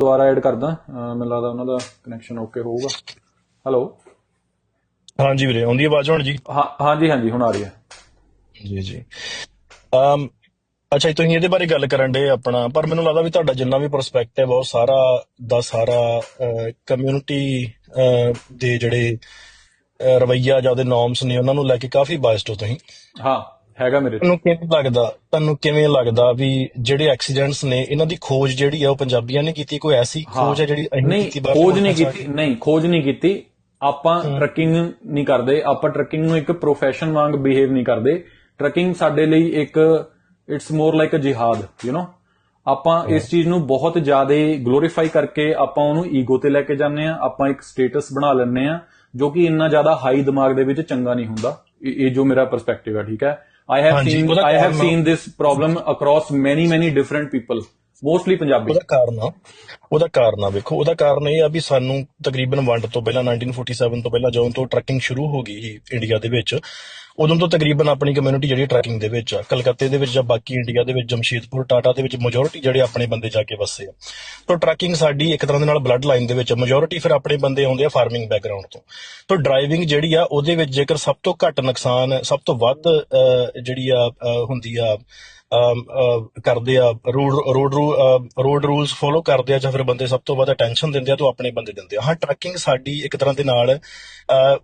ਦੁਬਾਰਾ ਐਡ ਕਰਦਾ। ਮੈਨੂੰ ਲੱਗਦਾ ਉਹਨਾਂ ਦਾ ਕਨੈਕਸ਼ਨ ਓਕੇ ਹੋਊਗਾ। ਹੈਲੋ ਹਾਂਜੀ ਵੀਰੇ ਆਉਂਦੀ ਆਵਾਜ਼ ਹੁਣ ਜੀ? ਹਾਂ ਹਾਂਜੀ ਹਾਂਜੀ ਹੁਣ ਆ ਰਹੀ ਹੈ। ਜੀ ਜੀ। ਅਮ ਅੱਛਾ ਤੁਸੀਂ ਇਹਦੇ ਬਾਰੇ ਗੱਲ ਕਰਨ ਦੇ ਆਪਣਾ ਪਰ ਮੈਨੂੰ ਲੱਗਦਾ ਵੀ ਤੁਹਾਡਾ ਜਿੰਨਾ ਵੀ ਪਰਸਪੈਕਟਿਵ ਉਹ ਸਾਰਾ ਦਾ ਸਾਰਾ ਕਮਿਊਨਿਟੀ ਦੇ ਜਿਹੜੇ ਰਵੱਈਆ ਜਾਂ ਉਹਦੇ ਨੋਰਮਸ ਨੇ ਉਹਨਾਂ ਨੂੰ ਲੈ ਕੇ ਕਾਫੀ ਬਾਇਸਡ ਹੋ ਤੁਸੀਂ। ਹਾਂ। ਹੈਗਾ ਮੇਰੇ। ਤੁਹਾਨੂੰ ਕਿਵੇਂ ਲੱਗਦਾ ਤੁਹਾਨੂੰ ਕਿਵੇਂ ਲੱਗਦਾ ਵੀ ਜਿਹੜੇ ਐਕਸੀਡੈਂਟਸ ਨੇ ਇਹਨਾਂ ਦੀ ਖੋਜ ਜਿਹੜੀ ਆ ਉਹ ਪੰਜਾਬੀਆਂ ਨੇ ਕੀਤੀ? ਕੋਈ ਐਸੀ ਖੋਜ ਹੈ ਜਿਹੜੀ ਅਸੀਂ ਕੀਤੀ ਬਾਹਰ ਖੋਜ ਨਹੀਂ ਕੀਤੀ ਨਹੀਂ ਖੋਜ ਨਹੀਂ ਕੀਤੀ। ਆਪਾਂ ਟਰੱਕਿੰਗ ਨਹੀਂ ਕਰਦੇ ਆਪਾਂ ਟਰੱਕਿੰਗ ਨੂੰ ਇੱਕ ਪ੍ਰੋਫੈਸ਼ਨ ਵਾਂਗ ਬਿਹੇਵ ਨਹੀਂ ਕਰਦੇ। ਟਰੱਕਿੰਗ ਸਾਡੇ ਲਈ ਇੱਕ ਇਟਸ ਮੋਰ ਲਾਈਕ ਅ ਜਿਹਾਦ ਯੂ نو ਆਪਾਂ ਇਸ ਚੀਜ਼ ਨੂੰ ਬਹੁਤ ਜ਼ਿਆਦਾ ਗਲੋਰੀਫਾਈ ਕਰਕੇ ਆਪਾਂ ਉਹਨੂੰ ਈਗੋ ਤੇ ਲੈ ਕੇ ਜਾਂਦੇ ਆ ਆਪਾਂ ਇੱਕ ਸਟੇਟਸ ਬਣਾ ਲੈਂਦੇ ਆ ਜੋ ਕਿ ਇੰਨਾ ਜ਼ਿਆਦਾ ਹਾਈ ਦਿਮਾਗ ਦੇ ਵਿੱਚ ਚੰਗਾ ਨਹੀਂ ਹੁੰਦਾ। ਇਹ ਇਹ ਜੋ ਮੇਰਾ ਪਰਸਪੈਕਟਿਵ ਹੈ ਠੀਕ ਹੈ? I have seen I have seen this problem across many many different people. Mostly Punjabi ਉਹਦਾ ਕਾਰਨ ਆ, ਉਹਦਾ ਕਾਰਨ ਆ ਵੇਖੋ, ਉਹਦਾ ਕਾਰਨ ਇਹ ਆ ਵੀ ਸਾਨੂੰ ਤਕਰੀਬਨ ਵੰਡ ਤੋਂ ਪਹਿਲਾਂ 1947 ਤੋਂ ਪਹਿਲਾਂ ਜਦੋਂ ਤੋਂ ਟਰੱਕਿੰਗ ਸ਼ੁਰੂ ਹੋ ਗਈ ਇੰਡੀਆ ਦੇ ਵਿੱਚ, ਉਦੋਂ ਤੋਂ ਤਕਰੀਬਨ ਆਪਣੀ ਕਮਿਊਨਿਟੀ ਜਿਹੜੀ ਟਰੱਕਿੰਗ ਦੇ ਵਿੱਚ ਆ, ਕਲਕੱਤੇ ਦੇ ਵਿੱਚ ਜਾਂ ਬਾਕੀ ਇੰਡੀਆ ਦੇ ਵਿੱਚ, ਜਮਸ਼ੇਦਪੁਰ ਟਾਟਾ ਦੇ ਵਿੱਚ ਮੈਜੋਰਿਟੀ ਜਿਹੜੇ ਆਪਣੇ ਬੰਦੇ ਜਾ ਕੇ ਵਸੇ ਆ। ਤਾਂ ਟਰੈਕਿੰਗ ਸਾਡੀ ਇੱਕ ਤਰ੍ਹਾਂ ਦੇ ਨਾਲ ਬਲੱਡ ਲਾਈਨ ਦੇ ਵਿੱਚ ਮੈਜੋਰਿਟੀ ਫਿਰ ਆਪਣੇ ਬੰਦੇ ਆਉਂਦੇ ਆ ਫਾਰਮਿੰਗ ਬੈਕਗ੍ਰਾਉਂਡ ਤੋਂ। ਤਾਂ ਡਰਾਈਵਿੰਗ ਜਿਹੜੀ ਆ, ਉਹਦੇ ਵਿੱਚ ਜੇਕਰ ਸਭ ਤੋਂ ਘੱਟ ਨੁਕਸਾਨ, ਸਭ ਤੋਂ ਵੱਧ ਜਿਹੜੀ ਆ ਹੁੰਦੀ ਆ ਕਰਦੇ ਆ, road road road rules follow ਕਰਦੇ ਆ ਜਾਂ ਫਿਰ ਬੰਦੇ ਸਭ ਤੋਂ ਵੱਧ ਅਟੈਂਸ਼ਨ ਦਿੰਦੇ ਆ ਤਾਂ ਆਪਣੇ ਬੰਦੇ ਦਿੰਦੇ ਆ। ਹਾਂ ਟਰੈਕਿੰਗ ਸਾਡੀ ਇੱਕ ਤਰ੍ਹਾਂ ਦੇ ਨਾਲ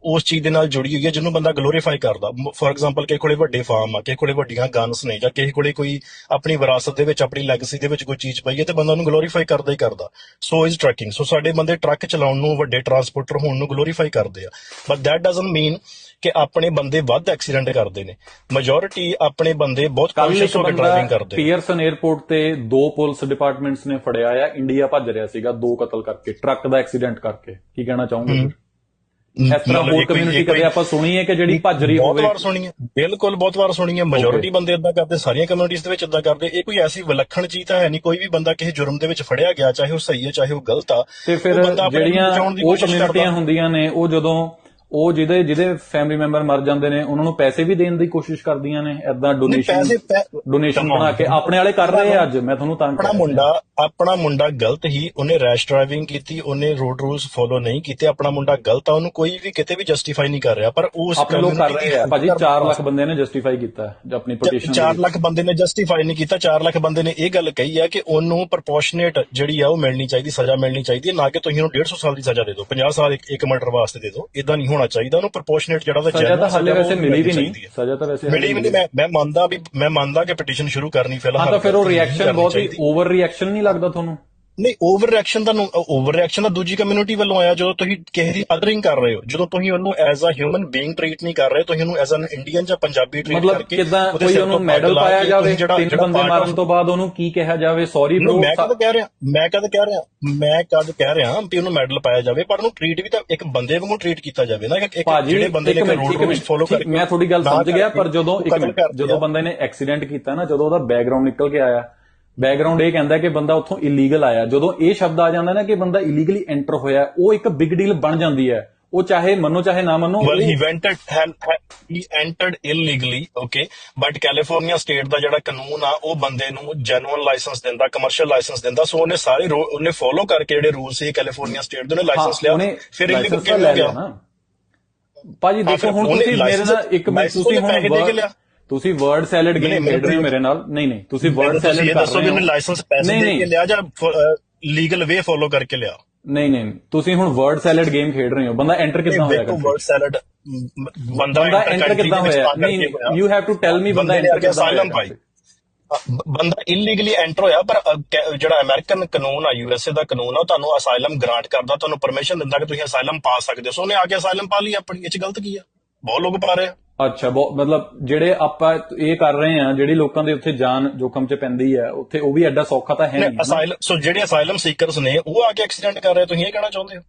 ਉਸ ਚੀਜ਼ ਦੇ ਨਾਲ ਜੁੜੀ ਹੋਈ ਹੈ ਜਿਹਨੂੰ ਬੰਦਾ ਗਲੋਰੀਫਾਈ ਕਰਦਾ। ਫੋਰ ਐਗਜ਼ਾਮਪਲ ਕਿਸੇ ਕੋਲੇ ਵੱਡੇ ਫਾਰਮ ਆ, ਕਿਸੇ ਕੋਲੇ ਵੱਡੀਆਂ ਗਨਸ ਨੇ ਜਾਂ ਕਿਸੇ ਕੋਲੇ ਕੋਈ ਆਪਣੀ ਵਿਰਾਸਤ ਦੇ ਵਿੱਚ, ਆਪਣੀ ਲੈਗੇਸੀ ਦੇ ਵਿੱਚ ਕੋਈ ਚੀਜ਼ ਪਈ ਹੈ ਤੇ ਬੰਦਾ ਉਹਨੂੰ ਗਲੋਰੀਫਾਈ ਕਰਦਾ ਹੀ ਕਰਦਾ। ਸੋ ਇਜ਼ ਟਰੈਕਿੰਗ ਸੋ ਸਾਡੇ ਬੰਦੇ ਟਰੱਕ ਚਲਾਉਣ ਨੂੰ, ਵੱਡੇ ਟਰਾਂਸਪੋਰਟਰ ਹੋਣ ਨੂੰ ਗਲੋਰੀਫਾਈ ਕਰਦੇ ਆ। ਬਟ ਦੈਟ ਡਸਨਟ ਮੀਨ ਕਿ ਆਪਣੇ ਬੰਦੇ ਵੱਧ ਐਕਸੀਡੈਂਟ ਕਰਦੇ ਨੇ। ਮੈਜੋਰਿਟੀ ਆਪਣੇ ਬੰਦੇ ਬਹੁਤ ਇੱਕ ਹੋ ਕੇ ਡਰਾਈਵਿੰਗ ਕਰਦੇ। ਪੀਅਰਸਨ 에ਅਰਪੋਰਟ ਤੇ ਦੋ ਪੁਲਿਸ ਡਿਪਾਰਟਮੈਂਟਸ ਨੇ ਫੜਿਆ ਆ। ਇੰਡੀਆ ਭੱਜ ਰਿਹਾ ਸੀਗਾ ਦੋ ਕਤਲ ਕਰਕੇ ਟਰੱਕ ਦਾ ਐਕਸੀਡੈਂਟ ਕਰਕੇ। ਕੀ ਕਹਿਣਾ ਚਾਹੋਗੇ? ਇਸ ਤਰ੍ਹਾਂ ਹੋਰ ਕਮਿਊਨਿਟੀ ਕਦੇ ਆਪਾਂ ਸੁਣੀ ਹੈ ਕਿ ਜਿਹੜੀ ਭੱਜ ਰਹੀ ਬਹੁਤ ਹੋਵੇ? ਵਾਰ ਸੁਣੀ ਹੈ ਬਿਲਕੁਲ ਬਹੁਤ ਵਾਰ ਸੁਣੀ ਹੈ ਮੈਜੋਰਿਟੀ ਬੰਦੇ ਇਦਾਂ ਕਰਦੇ ਸਾਰੀਆਂ ਕਮਿਊਨਿਟੀਜ਼ ਦੇ ਵਿੱਚ ਇਦਾਂ ਕਰਦੇ। ਇਹ ਕੋਈ ਐਸੀ ਵਿਲੱਖਣ ਚੀਜ਼ ਤਾਂ ਹੈ ਨਹੀਂ। ਕੋਈ ਵੀ ਬੰਦਾ ਕਿਸੇ ਜੁਰਮ ਦੇ ਵਿੱਚ ਫੜਿਆ ਗਿਆ ਚਾਹੇ ਉਹ ਸਹੀ ਹੈ ਚਾਹੇ ਉਹ ਗਲਤ ਆ ਤੇ ਫਿਰ ਜਿਹੜੀਆਂ ਉਹ ਕਮਿਊਨਿਟੀਆਂ ਹੁੰਦੀਆਂ ਨੇ ਉਹ ਜਦੋਂ ਉਹ ਜਿਹਦੇ ਜਿਹਦੇ ਫੈਮਿਲੀ ਮੈਂਬਰ ਮਰ ਜਾਂਦੇ ਨੇ ਉਹਨਾਂ ਨੂੰ ਪੈਸੇ ਵੀ ਦੇਣ ਦੀ ਕੋਸ਼ਿਸ਼ ਕਰਦੀਆਂ ਨੇ ਐਦਾਂ ਡੋਨੇਸ਼ਨ ਡੋਨੇਸ਼ਨ. ਬਣਾ ਕੇ ਆਪਣੇ ਵਾਲੇ ਕਰ ਰਹੇ ਆ ਅੱਜ ਮੈਂ ਤੁਹਾਨੂੰ ਤਾਂ ਆਪਣਾ। ਮੁੰਡਾ ਆਪਣਾ ਮੁੰਡਾ ਗਲਤ ਹੀ ਉਹਨੇ ਰੈਸ਼ ਡਰਾਈਵਿੰਗ ਕੀਤੀ ਉਹਨੇ ਰੋਡ ਰੂਲਸ ਫੋਲੋ ਨਹੀਂ ਕੀਤੇ ਆਪਣਾ ਮੁੰਡਾ ਗਲਤ ਆ ਉਹਨੂੰ ਕੋਈ ਵੀ ਕਿਤੇ ਵੀ ਜਸਟੀਫਾਈ ਨਹੀਂ ਕਰ ਰਿਹਾ ਪਰ ਉਸ ਆਪਣੇ ਲੋਕ ਕਰ ਰਹੇ ਆ ਭਾਜੀ 4 community ਲੱਖ ਬੰਦੇ ਨੇ ਜਸਟੀਫਾਈ ਕੀਤਾ ਆਪਣੀ ਪਟੀਸ਼ਨ 4 ਲੱਖ ਬੰਦੇ ਨੇ ਜਸਟੀਫਾਈ ਨਹੀਂ ਕੀਤਾ 4 ਲੱਖ ਬੰਦੇ ਨੇ ਇਹ ਗੱਲ ਕਹੀ ਹੈ ਕਿ ਉਹਨੂੰ ਪ੍ਰਪੋਰਸ਼ਨੇਟ ਜਿਹੜੀ ਆ ਉਹ ਮਿਲਣੀ ਚਾਹੀਦੀ ਸਜ਼ਾ ਮਿਲਣੀ ਚਾਹੀਦੀ ਹੈ ਨਾ ਕਿ ਤੁਸੀਂ ਉਹਨੂੰ 150 ਸਾਲ ਦੀ ਸਜ਼ਾ ਦੇ ਦਿਓ 50 ਸਾਲ ਇੱਕ ਇੱਕ ਮਰਡਰ ਵਾਸਤੇ ਦੇ ਦਿਓ ਇਦਾਂ ਨਹੀਂ ਹੋਣਾ ਚਾਹੀਦਾ ਉਹਨੂੰ ਪ੍ਰਪੋਰਸ਼ਨੇਟ ਜਿਹੜਾ ਉਹਦਾ ਸਜ਼ਾ ਤਾਂ ਹਾਲੇ ਵੈਸੇ ਮਿਲੀ ਵੀ ਨਹੀਂ। ਸਜ਼ਾ ਤਾਂ ਵੈਸੇ ਮਿਲੀ ਵੀ ਨਹੀਂ ਮੈਂ ਮੈਂ ਮੰਨਦਾ ਵੀ ਮੈਂ ਮੰਨਦਾ ਕਿ ਪਟੀਸ਼ਨ ਸ਼ੁਰੂ ਕਰਨੀ ਫਿਲਹਾਲ ਹਾਂ ਤਾਂ ਫਿਰ ਉਹ ਰਿਐਕਸ਼ਨ ਬਹੁਤ ਹੀ। ਓਵਰ ਰਿਐਕਸ਼ਨ ਨਹੀਂ ਲੱਗਦਾ ਤੁਹਾਨੂੰ ਨਹੀਂ ਓਵਰ ਰਿਐਕਸ਼ਨ ਦਾ ਓਵਰ ਰਿਐਕਸ਼ਨ ਦਾ ਦੂਜੀ ਕਮਿਊਨਿਟੀ ਵੱਲੋਂ ਆਇਆ ਜਦੋਂ ਤੁਸੀਂ ਕਿਸੇ ਦੀ ਅਦਰਿੰਗ ਕਰ ਰਹੇ ਹੋ ਜਦੋਂ ਤੁਸੀਂ ਉਹਨੂੰ as a human being treat ਨਹੀਂ ਕਰ ਰਹੇ ਤੁਸੀਂ ਉਹਨੂੰ ਐਜ਼ ਐਨ ਇੰਡੀਅਨ ਜਾਂ ਪੰਜਾਬੀ ਟ੍ਰੀਟ ਮਤਲਬ ਕਰਕੇ ਕਿਦਾਂ ਉਹਦੇ ਕੋਈ ਉਹਨੂੰ ਤੋਂ ਮੈਡਲ ਪਾਇਆ ਕੇ ਜਾਵੇ ਤਿੰਨ ਬੰਦੇ ਮਾਰਨ ਤੋਂ ਬਾਅਦ ਉਹਨੂੰ ਕੀ ਕਿਹਾ ਜਾਵੇ ਸੌਰੀ ਬ్రో ਮੈਂ ਕਦ ਕਹਿ ਰਿਹਾ ਮੈਂ ਕਦ ਕਹਿ ਰਿਹਾ ਮੈਂ ਕਦ ਕਹਿ ਰਿਹਾ ਵੀ ਉਹਨੂੰ ਮੈਡਲ ਪਾਇਆ ਜਾਵੇ ਪਰ ਉਹਨੂੰ ਟ੍ਰੀਟ ਵੀ ਤਾਂ ਇੱਕ ਬੰਦੇ ਵਾਂਗੂ ਟ੍ਰੀਟ ਕੀਤਾ ਜਾਵੇ ਨਾ ਇੱਕ ਜਿਹੜੇ ਬੰਦੇ ਨੇ ਇੱਕ ਰੂਲਸ ਫੋਲੋ ਕਰਕੇ ਮੈਂ ਤੁਹਾਡੀ ਗੱਲ ਸਮਝ ਗਿਆ ਪਰ ਜਦੋਂ ਜਦੋਂ। ਬੰਦੇ ਨੇ ਐਕਸੀਡੈਂਟ ਕੀਤਾ ਨਾ ਜਦੋਂ ਉਹਦਾ ਬੈਕਗ੍ਰਾਉਂਡ ਨਿਕਲ ਕੇ ਆਇਆ ਬੈਕਗ੍ਰਾਉਂਡ ਇਹ ਕਹਿੰਦਾ ਕਿ ਬੰਦਾ ਉੱਥੋਂ ਇਲੀਗਲ ਆਇਆ। ਜਦੋਂ ਇਹ ਸ਼ਬਦ ਆ ਜਾਂਦਾ ਨਾ ਕਿ ਬੰਦਾ ਇਲੀਗਲੀ ਐਂਟਰ ਹੋਇਆ ਉਹ ਇੱਕ ਬਿਗ ਡੀਲ ਬਣ ਜਾਂਦੀ ਹੈ। ਉਹ ਚਾਹੇ ਮੰਨੋ ਚਾਹੇ ਨਾ ਮੰਨੋ entered had, had he entered illegally okay? But california state ਦਾ ਜਿਹੜਾ ਕਾਨੂੰਨ ਆ ਉਹ ਬੰਦੇ ਨੂੰ ਜੈਨੂਅਲ ਲਾਇਸੈਂਸ ਦਿੰਦਾ ਕਮਰਸ਼ੀਅਲ ਲਾਇਸੈਂਸ ਦਿੰਦਾ। ਸੋ ਉਹਨੇ ਸਾਰੇ ਉਹਨੇ ਫੋਲੋ ਕਰਕੇ ਜਿਹੜੇ ਰੂਲ ਸੀ ਕੈਲੀਫੋਰਨੀਆ ਸਟੇਟ ਦੇ ਉਹਨੇ ਲਾਇਸੈਂਸ ਲਿਆ। ਫਿਰ illegal license ਤਾਂ ਕਿਵੇਂ ਲੈ ਹੋ ਲਿਆ ਗਿਆ ਨਾ। ਭਾਜੀ ਹਾਂ, ਦੇਖੋ ਹੁਣ ਤੁਸੀਂ ਮੇਰੇ ਨਾਲ ਇੱਕ ਮਿੰਟ ਤੁਸੀਂ ਉਹਨੇ ਪੈਸੇ ਦੇ ਕੇ ਹੁਣ ਲਿਆ। ਤੁਸੀਂ ਵਰਡ ਸੈਲਡ ਗੇਮ ਖੇਡ ਰਹੇ ਹੋ ਮੇਰੇ ਨਾਲ? ਨਹੀਂ ਨਹੀਂ ਤੁਸੀਂ ਵਰਡ ਸੈਲਡ ਕਰ ਦੱਸੋ ਰਹੇ ਵੀ ਹੋ। ਲਾਇਸੈਂਸ ਪੈਸੇ ਦੇ ਕੇ। ਲਿਆ ਜਾਂ ਲੀਗਲ ਵੇ ਫੋਲੋ ਕਰਕੇ ਲਿਆ? ਨਹੀਂ ਨਹੀਂ ਤੁਸੀਂ ਹੁਣ ਵਰਡ ਸੈਲਡ ਗੇਮ ਖੇਡ ਰਹੇ ਹੋ। ਬੰਦਾ ਐਂਟਰ ਕਿੱਦਾਂ ਹੋਇਆ country? ਵਰਡ ਸੈਲਡ ਬੰਦਾ ਐਂਟਰ ਕਿੱਦਾਂ ਹੋਇਆ? ਨਹੀਂ you have to tell me ਬੰਦਾ ਐਂਟਰ ਕਿੱਦਾਂ ਪਾਈ ਅ, ਬੰਦਾ ਇਲੀਗਲੀ ਐਂਟਰ ਹੋਇਆ ਪਰ ਜਿਹੜਾ ਅਮਰੀਕਨ ਕਾਨੂੰਨ ਆ ਯੂਐਸਏ ਦਾ ਕਾਨੂੰਨ ਆ ਤੁਹਾਨੂੰ ਅਸਾਈਲਮ ਗ੍ਰਾਂਟ ਕਰਦਾ ਤੁਹਾਨੂੰ ਪਰਮਿਸ਼ਨ ਦਿੰਦਾ ਕਿ ਤੁਸੀਂ ਅਸਾਈਲਮ ਪਾ ਸਕਦੇ ਹੋ। ਸੋ ਉਹਨੇ ਆ ਕੇ ਅਸਾਈਲਮ ਪਾ ਲਈ ਆਪਣੀ ਇਹ ਚ ਗਲਤ ਕੀ ਆ? ਬਹੁਤ ਲੋਕ ਪਾ ਰਹੇ ਆ। ਅੱਛਾ ਬਹੁਤ ਮਤਲਬ ਜਿਹੜੇ ਆਪਾਂ ਇਹ ਕਰ ਰਹੇ ਆ ਜਿਹੜੀ ਲੋਕਾਂ ਦੇ ਉੱਥੇ ਜਾਨ ਜੋਖਮ 'ਚ ਪੈਂਦੀ ਹੈ ਉੱਥੇ ਉਹ ਵੀ ਐਡਾ ਸੌਖਾ ਤਾਂ ਹੈ ਨਹੀਂ ਅਸਾਈਲਮ ਸੋ ਜਿਹੜੇ ਅਸਾਈਲਮ ਸੀਕਰਸ ਨੇ ਉਹ ਆ ਕੇ ਐਕਸੀਡੈਂਟ ਕਰ ਰਹੇ ਤੁਸੀਂ ਇਹ ਕਹਿਣਾ ਚਾਹੁੰਦੇ ਹੋ?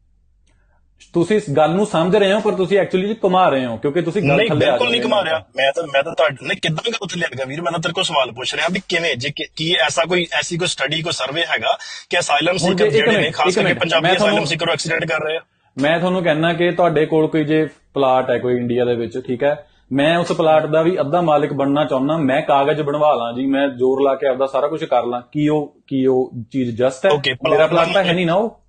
ਤੁਸੀਂ ਇਸ ਗੱਲ ਨੂੰ ਸਮਝ ਰਹੇ ਹੋ ਪਰ ਤੁਸੀਂ ਐਕਚੁਅਲੀ ਘੁਮਾ ਰਹੇ ਹੋ ਕਿਉਂਕਿ ਤੁਸੀਂ ਗੱਲ ਨਹੀਂ ਥੱਲੇ ਆ ਬਿਲਕੁਲ ਨਹੀਂ ਜਾਂਦੇ ਘਮਾ ਹੋ। ਰਿਹਾ। ਮੈਂ ਤਾਂ ਮੈਂ ਤਾਂ ਤੁਹਾਡੇ ਨੇ ਕਿੱਦਾਂ ਗੱਲ ਉੱਥੇ ਲਿਆ ਗਿਆ ਵੀਰ? ਮੈਂ ਤਾਂ ਤੇਰੇ ਕੋਲ ਸਵਾਲ ਪੁੱਛ ਰਿਹਾ ਵੀ ਕਿਵੇਂ ਜੇ ਕਿ- ਐਸਾ ਕੋਈ ਐਸੀ ਕੋਈ ਸਟੱਡੀ ਕੋਈ ਸਰਵੇ ਹੈਗਾ ਕਿ ਅਸਾਈਲਮ ਸੀਕਰ ਜਿਹੜੇ ਨੇ ਖਾਸ ਕਰਕੇ ਪੰਜਾਬੀ ਅਸਾਈਲਮ ਸੀਕਰ ਐਕਸੀਡੈਂਟ ਕਰ ਰਹੇ ਆ? ਮੈਂ ਤੁਹਾਨੂੰ ਕਹਿਣਾ ਕਿ ਤੁਹਾਡੇ ਕੋਲ ਕੋਈ ਜੇ ਪਲਾਟ ਹੈ ਕੋਈ ਇੰਡੀਆ ਦੇ ਵਿੱਚ ਠੀਕ ਹੈ? ਮੈਂ ਉਸ ਪਲਾਟ ਦਾ ਵੀ ਅੱਧਾ ਮਾਲਕ ਬਣਨਾ ਚਾਹੁੰਦਾ ਮੈਂ ਕਾਗਜ਼ ਬਣਵਾ ਲਾਂ ਜੀ ਮੈਂ ਜ਼ੋਰ ਲਾ ਕੇ ਆਪਦਾ ਸਾਰਾ ਕੁਝ ਕਰ ਲਾਂ। ਕੀ ਉਹ ਕੀ ਉਹ ਚੀਜ਼ ਜਸਟ ਹੈ? ਮੇਰਾ ਪਲਾਟ ਤਾਂ ਹੈ ਨਹੀਂ ਨਾ ਉਹ?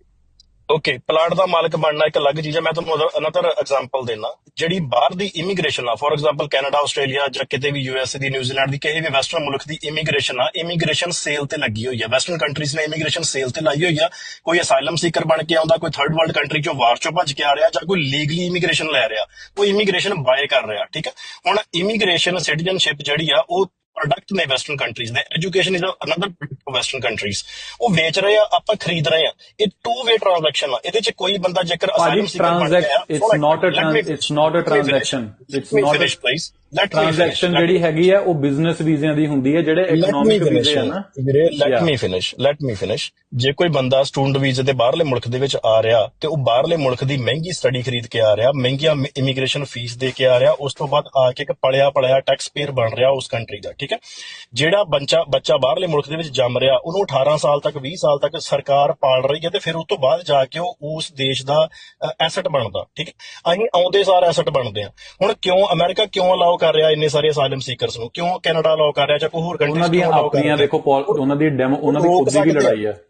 ਓਕੇ ਪਲਾਟ ਦਾ ਮਾਲਕ ਬਣਨਾ ਇੱਕ ਅਲੱਗ ਚੀਜ਼ ਹੈ। ਮੈਂ ਤੁਹਾਨੂੰ ਅਨਦਰ ਐਗਜ਼ਾਮਪਲ ਦੇਣਾ ਜਿਹੜੀ ਬਾਹਰ ਦੀ ਇਮੀਗ੍ਰੇਸ਼ਨ ਆ ਫੋਰ ਐਗਜ਼ਾਮਪਲ ਕੈਨੇਡਾ ਆਸਟ੍ਰੇਲੀਆ ਜਾਂ ਕਿਤੇ ਵੀ ਯੂਐਸਏ ਦੀ ਨਿਊਜ਼ੀਲੈਂਡ ਦੀ, ਕਿਸੇ ਵੀ ਵੈਸਟਰਨ ਮੁਲਕ ਦੀ ਇਮੀਗ੍ਰੇਸ਼ਨ ਆ ਇਮੀਗ੍ਰੇਸ਼ਨ ਸੇਲ ਤੇ ਲੱਗੀ ਹੋਈ ਆ। ਵੈਸਟਰਨ ਕੰਟਰੀਜ਼ ਨੇ ਇਮੀਗ੍ਰੇਸ਼ਨ ਸੇਲ ਤੇ ਲਾਈ ਹੋਈ ਆ। ਕੋਈ ਅਸਾਈਲਮ ਸੀਕਰ ਬਣ ਕੇ ਆਉਂਦਾ, ਕੋਈ ਥਰਡ ਵਰਲਡ ਕੰਟਰੀ ਚੋਂ ਵਾਰ ਚੋਂ ਭੱਜ ਕੇ ਆ ਰਿਹਾ ਜਾਂ ਕੋਈ ਲੀਗਲੀ ਇਮੀਗ੍ਰੇਸ਼ਨ ਲੈ ਰਿਹਾ, ਕੋਈ ਇਮੀਗ੍ਰੇਸ਼ਨ ਬਾਏ ਕਰ ਰਿਹਾ, ਠੀਕ ਹੈ? ਹੁਣ ਇਮੀਗ੍ਰੇਸ਼ਨ ਸਿਟੀਜ਼ਨਸ਼ਿਪ ਜਿਹੜੀ ਆ, ਉਹ ਪ੍ਰੋਡਕਟ ਨੇ ਵੈਸਟਰਨ ਕੰਟਰੀਜ਼ ਦੇ। Education is another product western countries ਉਹ ਵੇਚ ਰਹੇ ਆ ਆਪਾਂ ਖਰੀਦ ਰਹੇ ਆ। ਇਹ ਟੂ ਵੇ ਟ੍ਰਾਂਜੈਕਸ਼ਨ ਆ। ਇਹਦੇ ਚ ਕੋਈ ਬੰਦਾ ਜੇਕਰ asylum seeker it's not a it's not a transaction it's not let transaction ਜਿਹੜੀ ਹੈਗੀ ਹੈ ਉਹ ਬਿਜ਼ਨਸ ਵੀਜ਼ਿਆਂ ਦੀ ਹੁੰਦੀ ਹੈ ਜਿਹੜੇ ਇਕਨੋਮਿਕ ਵੀਜ਼ੇ ਆ ਨਾ। ਵੀਰੇ let. Me finish let me finish ਜੇ ਕੋਈ ਬੰਦਾ ਸਟੂਡੈਂਟ ਵੀਜ਼ੇ ਤੇ ਬਾਹਰਲੇ ਮੁਲਕ ਦੇ ਵਿੱਚ ਆ ਰਿਹਾ ਤੇ ਉਹ ਬਾਹਰਲੇ ਮੁਲਕ ਦੀ ਮਹਿੰਗੀ ਸਟੱਡੀ ਖਰੀਦ ਕੇ ਆ ਰਿਹਾ ਮਹਿੰਗੀਆਂ ਇਮੀਗ੍ਰੇਸ਼ਨ ਫੀਸ ਦੇ ਕੇ ਆ ਰਿਹਾ ਉਸ ਤੋਂ ਬਾਅਦ ਆ ਕੇ ਇੱਕ ਪੜਿਆ ਪੜਿਆ ਟੈਕਸ ਪੇਅਰ ਬਣ ਰਿਹਾ ਉਸ ਕੰਟਰੀ ਦਾ ਠੀਕ ਹੈ? ਜਿਹੜਾ ਬੱਚਾ ਬੱਚਾ ਬਾਹਰਲੇ ਮੁਲਕ ਦੇ ਵਿੱਚ ਜੰਮ ਰਿਹਾ ਉਹਨੂੰ 18 ਸਾਲ ਤੱਕ 20 ਸਾਲ ਤੱਕ ਸਰਕਾਰ ਪਾਲ ਰਹੀ ਹੈ ਤੇ ਫਿਰ ਉਸ ਤੋਂ ਬਾਅਦ ਜਾ ਕੇ ਉਹ ਉਸ ਦੇਸ਼ ਦਾ ਐਸੈਟ ਬਣਦਾ ਠੀਕ ਹੈ? ਅਸੀਂ ਆਉਂਦੇ ਸਾਰ ਐਸੈਟ ਬਣਦੇ ਆ ਹੁਣ ਕਿਉਂ ਅਮਰੀਕਾ ਕਿਉਂ ਅਲਾਉ ਕਰ ਰਿਹਾ ਇੰਨੇ ਸਾਰੇ ਅਸਾਈਲਮ ਸੀਕਰਸ ਨੂੰ? ਕਿਉਂ ਕੈਨੇਡਾ ਅਲਾਉ ਕਰ ਰਿਹਾ ਜਾਂ ਕੋਈ ਹੋਰ ਉਹਨਾਂ ਕੰਟਰੀਜ਼ ਦੀਆਂ ਆਪਣੀਆਂ? ਦੇਖੋ ਉਹਨਾਂ ਦੀ ਡੈਮੋ ਉਹਨਾਂ ਦੀ ਖੁਦ ਦੀ। ਲੜਾਈ ਹੈ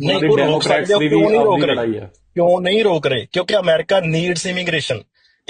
ਨਹੀਂ ਉਹਨਾਂ ਡੈਮੋਕ੍ਰੈਟਸ ਦੀ ਵੀ ਆਪਣੀ ਲੜਾਈ ਹੈ ਕਿਉਂ ਨਹੀਂ ਰੋਕ ਰਹੇ? ਕਿਉਂਕਿ America needs immigration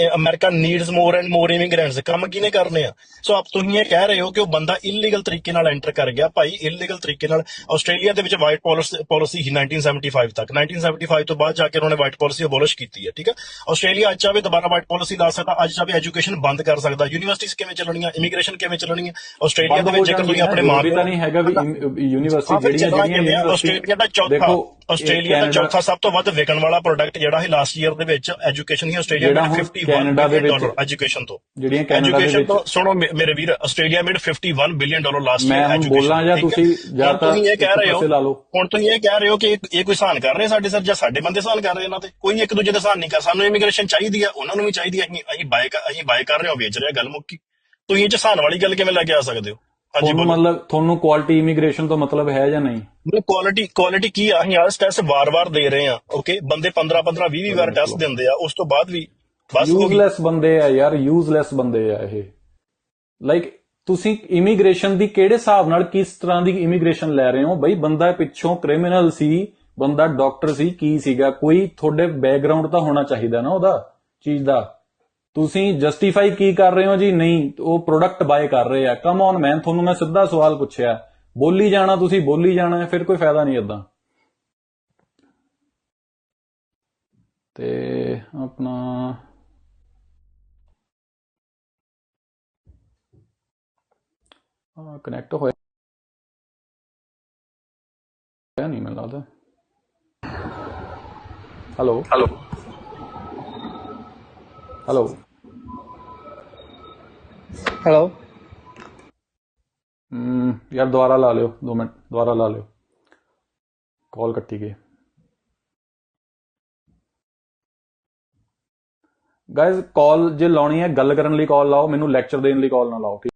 America needs more and more immigrants ਕੰਮ ਕਿਹਨੇ ਕਰਨੇ ਆ? ਸੋ ਆਪ ਤੁਸੀਂ ਇਹ ਕਹਿ ਰਹੇ ਹੋ ਕਿ ਉਹ ਬੰਦਾ ਇਲੀਗਲ ਤਰੀਕੇ ਨਾਲ ਐਂਟਰ ਕਰ ਗਿਆ ਭਾਈ ਇਲੀਗਲ ਤਰੀਕੇ ਨਾਲ। ਆਸਟ੍ਰੇਲੀਆ ਦੇ ਵਿੱਚ ਵਾਈਟ ਪਾਲਿਸੀ ਸੀ 1975 ਤੱਕ। 1975 ਤੋਂ ਬਾਅਦ ਜਾ ਕੇ ਉਹਨਾਂ ਨੇ ਵਾਈਟ ਪਾਲਿਸੀ ਅਬੋਲਿਸ਼ ਕੀਤੀ ਹੈ ਠੀਕ ਹੈ? ਆਸਟ੍ਰੇਲੀਆ ਅੱਜ ਚਾਹੇ ਦੁਬਾਰਾ ਵਾਈਟ ਪਾਲਿਸੀ ਲਾ ਸਕਦਾ ਅੱਜ ਚਾਹੇ ਐਜੂਕੇਸ਼ਨ ਬੰਦ ਕਰ ਸਕਦਾ। ਯੂਨੀਵਰਸਿਟੀਜ਼ ਕਿਵੇਂ ਚੱਲਣੀਆਂ ਇਮੀਗ੍ਰੇਸ਼ਨ ਕਿਵੇਂ ਚੱਲਣੀ ਹੈ ਆਸਟ੍ਰੇਲੀਆ ਦੇ ਵਿੱਚ ਜੇਕਰ ਤੁਸੀਂ ਆਪਣੇ ਮਾਂ ਤਾਂ ਨਹੀਂ ਹੈਗਾ ਵੀ ਹਾਂ, ਯੂਨੀਵਰਸਿਟੀ ਆ? ਯੂਨੀਵਰਸਿਟੀ ਆਸਟ੍ਰੇਲੀਆ ਦਾ ਚੌਥਾ ਆਸਟ੍ਰੇਲੀਆ ਦਾ ਚੌਥਾ ਸਭ ਤੋਂ ਵੱਧ ਵਿਕਣ ਵਾਲਾ ਪ੍ਰੋਡਕਟ ਜਿਹੜਾ ਹੈ ਲਾਸਟ ਈਅਰ ਦੇ ਵਿੱਚ ਐਜੂਕੇਸ਼ਨ ਹੀ ਆਸਟ੍ਰੇਲੀਆ ਜਿਹੜਾ ਦਾ ਹੁਣ 51 ਕੈਨੇਡਾ ਦੇ ਵਿੱਚ ਐਜੂਕੇਸ਼ਨ ਤੋਂ। ਜਿਹੜੀਆਂ ਕੈਨੇਡਾ ਦੇ ਐਜੂਕੇਸ਼ਨ ਵਿੱਚ ਤੋਂ ਸੁਣੋ ਮੇਰੇ ਵੀਰ Australia made 51 billion dollar last ਮੈਂ ਈਅਰ ਹੁਣ ਬੋਲਾਂ ਜਾਂ ਤੁਸੀਂ ਜਾਂ ਤਾਂ ਤੁਸੀਂ ਇਹ ਕਹਿ ਰਹੇ ਹੋ। ਹੁਣ ਤੁਸੀਂ ਇਹ ਕਹਿ ਰਹੇ ਹੋ ਕਿ ਇਹ- ਕੋਈ ਸਹਾਨ ਕਰ ਰਹੇ ਸਾਡੇ ਸਰ ਜਾਂ ਸਾਡੇ ਬੰਦੇ ਸਹਾਨ ਕਰ ਰਹੇ ਇਹਨਾਂ ਤੇ? ਕੋਈ ਇੱਕ ਦੂਜੇ ਦਾ ਸਹਾਨ ਨਹੀਂ ਕਰ ਸਾਨੂੰ ਇਮੀਗ੍ਰੇਸ਼ਨ ਚਾਹੀਦੀ ਆ ਉਹਨਾਂ ਨੂੰ ਵੀ ਚਾਹੀਦੀ ਆ ਅਸੀਂ ਬਾਏ ਅਸੀਂ ਬਾਏ ਕਰ ਰਹੇ ਹਾਂ ਵੇਚ ਰਹੇ ਗੱਲ ਮੁੱਕੀ। ਤੁਸੀਂ ਇਹ ਚ ਸਹਾਨ ਵਾਲੀ ਗੱਲ ਕਿਵੇਂ ਲੈ ਕੇ ਆ ਸਕਦੇ ਹੋ? ਹਾਂਜੀ ਮਤਲਬ ਤੁਹਾਨੂੰ ਕੁਆਲਿਟੀ ਇਮੀਗ੍ਰੇਸ਼ਨ ਤੋਂ ਮਤਲਬ ਹੈ ਜਾਂ ਨਹੀਂ? ਮਤਲਬ ਕੁਆਲਿਟੀ ਕੁਆਲਿਟੀ ਕੀ ਆ? ਅਸੀਂ ਆਲਸ ਟੈਸਟ ਵਾਰ-ਵਾਰ ਦੇ ਰਹੇ ਆ ਓਕੇ ਬੰਦੇ 15 15 20 20 ਵਾਰ ਟੈਸਟ ਦਿੰਦੇ ਆ ਉਸ ਤੋਂ ਬਾਅਦ ਵੀ ਯੂਜ਼ਲੈਸ ਬੰਦੇ ਆ ਯਾਰ ਯੂਜ਼ਲੈਸ ਬੰਦੇ ਆ ਇਹ। ਲਾਈਕ ਤੁਸੀਂ ਇਮੀਗ੍ਰੇਸ਼ਨ ਦੀ ਕਿਹੜੇ ਹਿਸਾਬ ਨਾਲ ਕਿਸ ਤਰ੍ਹਾਂ ਦੀ ਇਮੀਗ੍ਰੇਸ਼ਨ ਲੈ ਰਹੇ ਹੋ? ਬਈ ਬੰਦਾ ਪਿੱਛੋਂ ਕ੍ਰਿਮੀਨਲ ਸੀ, ਬੰਦਾ ਡਾਕਟਰ ਸੀ, ਕੀ ਸੀਗਾ? ਕੋਈ ਤੁਹਾਡੇ ਬੈਕਗ੍ਰਾਉਂਡ ਤਾਂ ਹੋਣਾ ਚਾਹੀਦਾ ਨਾ ਉਹਦਾ, ਚੀਜ਼ ਦਾ। ਤੁਸੀਂ ਜਸਟੀਫਾਈ ਕੀ ਕਰ ਰਹੇ ਹੋ ਜੀ? ਨਹੀਂ, ਉਹ ਪ੍ਰੋਡਕਟ ਬਾਏ ਕਰ ਰਹੇ ਆ। ਕਮ ਔਨ ਮੈਨ ਤੁਹਾਨੂੰ ਮੈਂ ਸਿੱਧਾ ਸਵਾਲ ਪੁੱਛਿਆ। ਬੋਲੀ ਜਾਣਾ ਤੁਸੀਂ, ਬੋਲੀ ਜਾਣਾ, ਫਿਰ ਕੋਈ ਫਾਇਦਾ ਨਹੀਂ ਇਦਾਂ ਤੇ ਆਪਣਾ ਕਨੈਕਟ ਹੋਇਆ। ਨਹੀਂ ਮੈਨੂੰ ਲੱਗਦਾ। Hello hello hello hello hmm ਯਾਰ ਦੁਬਾਰਾ ਲਾ ਲਿਓ 2 ਮਿੰਟ ਦੁਬਾਰਾ ਲਾ ਲਿਓ। ਕਾਲ ਕੱਟੀ ਗਈ। ਗਾਇਜ਼ ਕਾਲ ਜੇ ਲਾਉਣੀ ਹੈ ਗੱਲ ਕਰਨ ਲਈ ਕਾਲ ਲਾਓ ਮੈਨੂੰ ਲੈਕਚਰ ਦੇਣ ਲਈ ਕਾਲ ਨਾ ਲਾਓ ਠੀਕ